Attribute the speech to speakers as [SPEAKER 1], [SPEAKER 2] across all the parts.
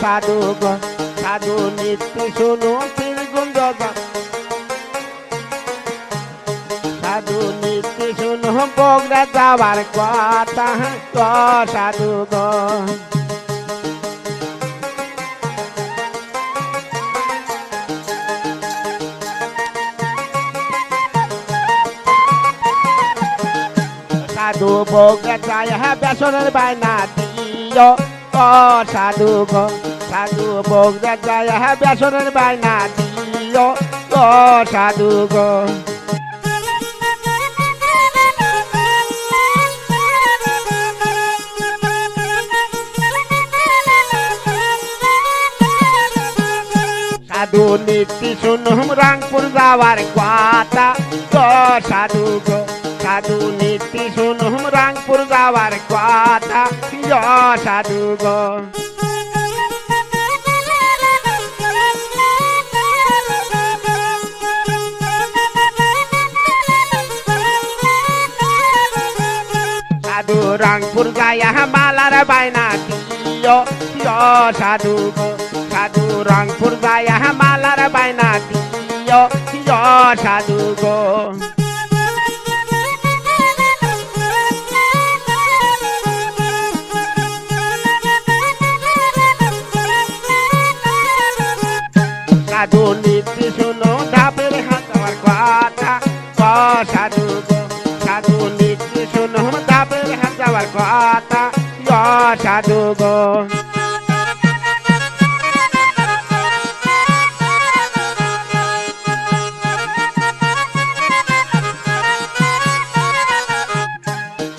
[SPEAKER 1] সাধু সাধু নিত্য শুনু ফিরগুন্দ সাধু নিত্য শুনু বগরা সাধু সাধু বগরা যায় বেসনের দিও ক সাধু গ, সাধু বগরা যায় বেসনের বায়না দিও ক সাধু গ। সাধু নীতি শুনুম রাংপুর যাওয়ার কথা। ক সাধু গ। সাধু নীতি শুনুম রাংপুর যাওয়ার কথা। সাধু গ। রাংপুর গায়া মালার বায়না দিও। সাধু সাধু রংপুর গায়া মালার বায়না দিও। সাধু গ। সাধু নীতি শুনো ধাপের হাতার কথা। ক সাধু সাধু নীতি শুনো ধাপের হাতার কথা। জ সাধু গো।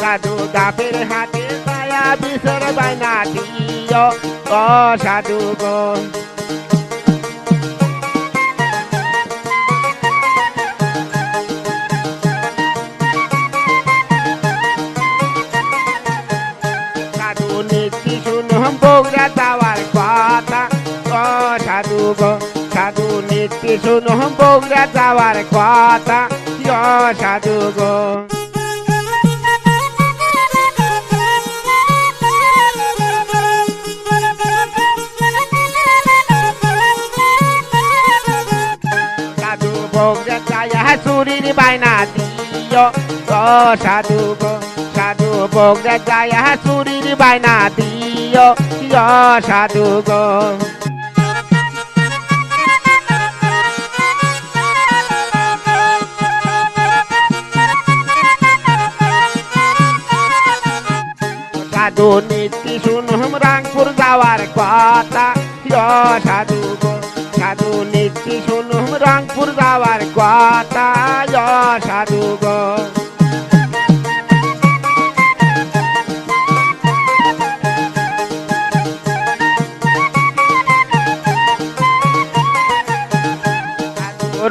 [SPEAKER 1] সাধু ধাপের হাতে পায়া বিসর বাইনা দিও। ক সাধু গো। গো সাধু নীতি শুনুম বৌরা যাওয়ার কথা। সাধু গো। চুরির বায়না দিও। সাধু গো। সাধু বৌরা চায়া চুরির বায়না দিও। সাধু গো। সাধু নীতি শুনুম রাংপুর যাওয়ার কথা। সাধু সাধু নীতি শুনুম রাংপুর যাওয়ার কথা। সাধু গো।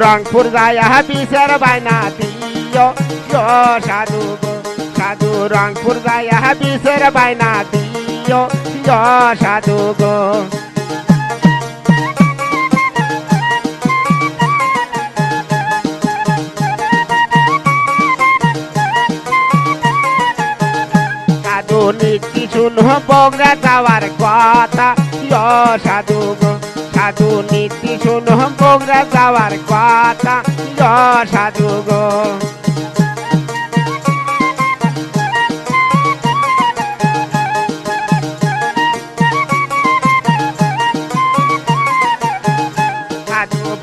[SPEAKER 1] রংপুর যায় বিচার বায়না দিও। সাধু গো। সাধু রংপুর যায় বিচার বায়না দিও ও সাধু গো। নীতি শুনো বগরা যাওয়ার কথা ও সাধু গো। সাধু নীতি শুনো বগরা যাওয়ার কথা ও সাধু গো।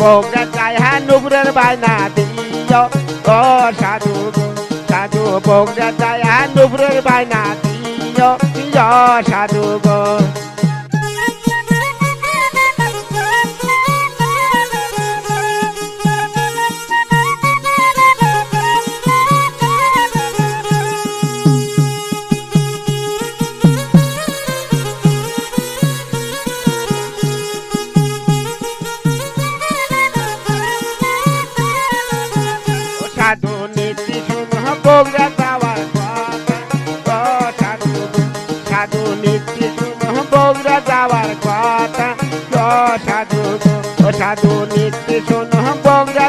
[SPEAKER 1] বগরা হ্যাঁ নুবরের বায়না দিও। ও সাধু সাধু হ্যাঁ নুবরের বায়না দিও। সাধু গো সাধু গো সাধু নীতি বগরা যাওয়ার কথা ও সাধু গো ও সাধু নীতি শুনো বগরা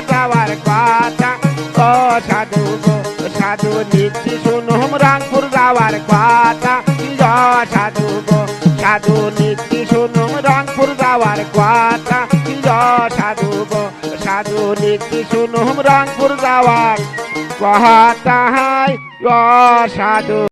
[SPEAKER 1] কথা ও সাধু গো সাধু নীতি শুনো যাওয়ার কথা ও সাধু গো সাধু নীতি শুনুম রংপুর যাওয়ার কথা সাধু